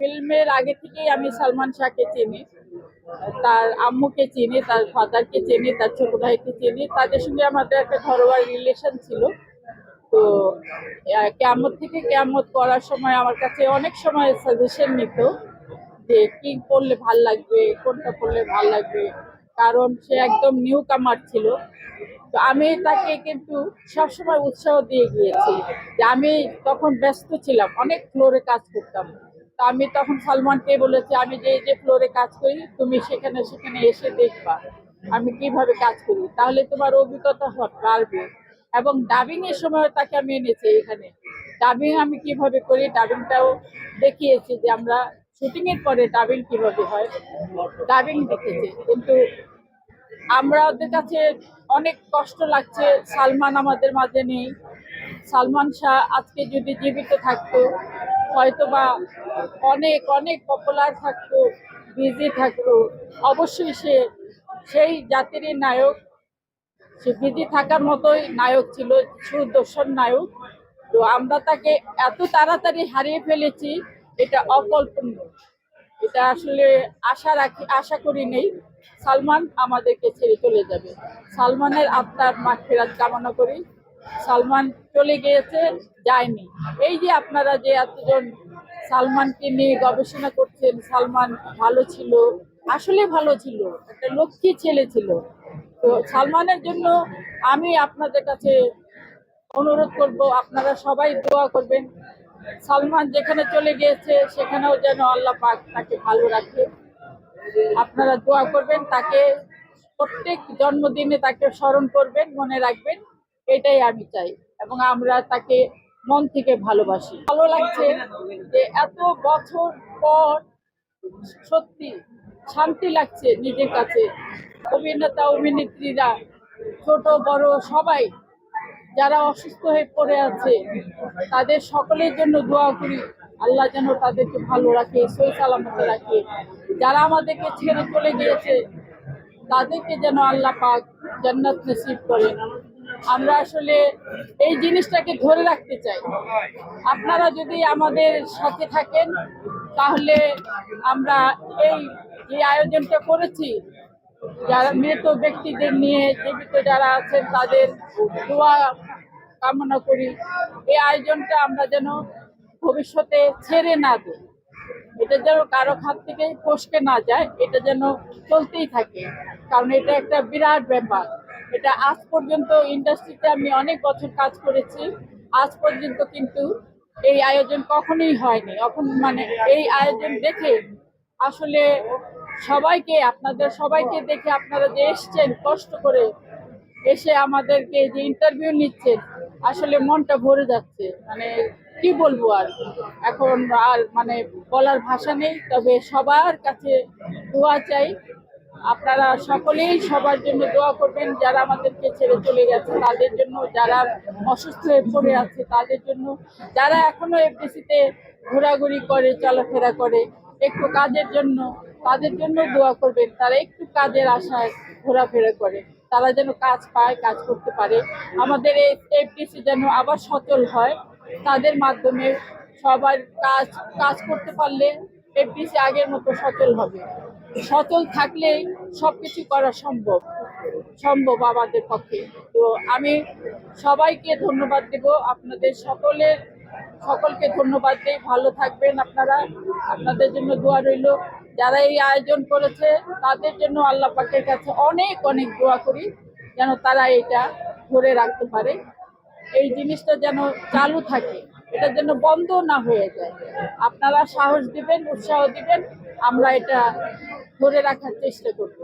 ফিল্মের আগে থেকেই আমি সালমান শাহকে চিনি, তার আম্মুকে চিনি, তার ফাদারকে চিনি, তার ছোট ভাইকে চিনি। তাদের সঙ্গে আমাদের একটা ঘরোয়া রিলেশন ছিল। তো কেমত থেকে কেমত করার সময় আমার কাছে অনেক সময় সাজেশন নিত যে, কি করলে ভালো লাগবে, কোনটা করলে ভালো লাগবে। কারণ সে একদম নিউ কামার ছিল। তো আমি তাকে কিন্তু সবসময় উৎসাহ দিয়ে গিয়েছি যে, আমি তখন ব্যস্ত ছিলাম, অনেক ফ্লোরে কাজ করতাম। তা আমি তখন সালমানকে বলেছি, আমি যে যে ফ্লোরে কাজ করি, তুমি সেখানে সেখানে এসে দেখবা আমি কীভাবে কাজ করি। তাহলে তোমার অভিজ্ঞতা বাড়বে। এবং ডাবিং এর সময় তাকে আমি এনেছি এখানে। ডাবিং আমি কীভাবে করি ডাবিংটাও দেখিয়েছি যে আমরা শুটিং এর পরে ডাবিং কীভাবে হয়। ডাবিং দেখেছি, কিন্তু আমরা ওদের কাছে অনেক কষ্ট লাগছে, সালমান আমাদের মাঝে নেই। সালমান শাহ আজকে যদি জীবিত থাকতো হয়তো বা অনেক অনেক পপুলার থাকতো বিজি থাকতো। অবশ্যই সে, সেই জাতিরই নায়ক, সে বিজি থাকার মতোই নায়ক ছিল সুদর্শন নায়ক। তো আমরা তাকে এত তাড়াতাড়ি হারিয়ে ফেলেছি, এটা অকল্পনীয়। এটা আসলে আশা রাখি, আশা করি নেই। সালমান আমাদেরকে ছেড়ে চলে যাবে। সালমানের আত্মার মাগফিরাত কামনা করি। সালমান চলে গিয়েছে, যায়নি। এই যে আপনারা যে এতজন সালমানকে নিয়ে গবেষণা করছেন, সালমান ভালো ছিল, আসলে ভালো ছিল, একটা লক্ষ্মী ছেলে ছিল। তো সালমানের জন্য আমি আপনাদের কাছে অনুরোধ করব, আপনারা সবাই দোয়া করবেন, সালমান যেখানে চলে গিয়েছে, সেখানেও যেন আল্লাহ পাক তাকে ভালো রাখে। আপনারা দোয়া করবেন, তাকে প্রত্যেক জন্মদিনে তাকে স্মরণ করবেন, মনে রাখবেন। এটাই আমি চাই এবং আমরা তাকে মন থেকে ভালোবাসি। ভালো লাগছে যে এত বছর পর সত্যি শান্তি লাগছে নিজের কাছে। অভিনেতা, অভিনেত্রীরা, ছোট, বড় সবাই যারা অসুস্থ হয়ে পড়ে আছে, তাদের সকলের জন্য দোয়া করি। আল্লাহ যেন তাদেরকে ভালো রাখে, সই সালামতে রাখে। যারা আমাদেরকে ছেড়ে চলে গিয়েছে, তাদেরকে যেন আল্লাহ পাক জান্নাত নসিব করেন। আমরা আসলে এই জিনিসটাকে ধরে রাখতে চাই। আপনারা যদি আমাদের সাথে থাকেন, তাহলে আমরা এই যে আয়োজনটা করেছি, যারা মৃত ব্যক্তিদের নিয়ে জীবিত যারা আছেন, তাদের দোয়া কামনা করি। এই আয়োজনটা আমরা যেন ভবিষ্যতে ছেড়ে না দিই। এটা যেন কারও হাত থেকে ফসকে না যায়, এটা যেন চলতেই থাকে। কারণ এটা একটা বিরাট ব্যাপার। এটা আজ পর্যন্ত ইন্ডাস্ট্রিতে আমি অনেক বছর কাজ করেছি। আজ পর্যন্ত কিন্তু এই আয়োজন কখনোই হয়নি। এখন মানে এই আয়োজন দেখে আসলে সবাইকে, আপনাদের সবাইকে দেখে আপনারা যে এসছেন, কষ্ট করে এসে আমাদেরকে যে ইন্টারভিউ নিচ্ছেন, আসলে মনটা ভরে যাচ্ছে। মানে কি বলব আর? এখন আর মানে বলার ভাষা নেই, তবে সবার কাছে দোয়া চাই। আপনারা সকলেই সবার জন্য দোয়া করবেন, যারা আমাদেরকে ছেড়ে চলে গেছে, তাদের জন্য যারা অসুস্থ হয়ে পড়ে আছে, তাদের জন্য যারা এখনও এফডিসিতে ঘোরাঘুরি করে, চলাফেরা করে, একটু কাজের জন্য, তাদের জন্য দোয়া করবেন। তারা একটু কাজের আশায় ঘোরাফেরা করে, তারা যেন কাজ পায়, কাজ করতে পারে। আমাদের এই এফডিসি যেন আবার সচল হয়, তাদের মাধ্যমে সবার কাজ কাজ করতে পারলে এফডিসি আগের মতো সচল হবে। সচল থাকলেই সবকিছু করা সম্ভব সম্ভব আমাদের পক্ষে। তো আমি সবাইকে ধন্যবাদ দেব, আপনাদের সকলের, সকলকে ধন্যবাদ দিই। ভালো থাকবেন আপনারা, আপনাদের জন্য দোয়া রইল। যারা এই আয়োজন করেছে, তাদের জন্য আল্লাহ পাকের কাছে অনেক অনেক দোয়া করি, যেন তারা এটা ধরে রাখতে পারে। এই জিনিসটা যেন চালু থাকে, এটা যেন বন্ধ না হয়ে যায়। আপনারা সাহস দিবেন, উৎসাহ দিবেন, আমরা এটা ধরে রাখার চেষ্টা করব।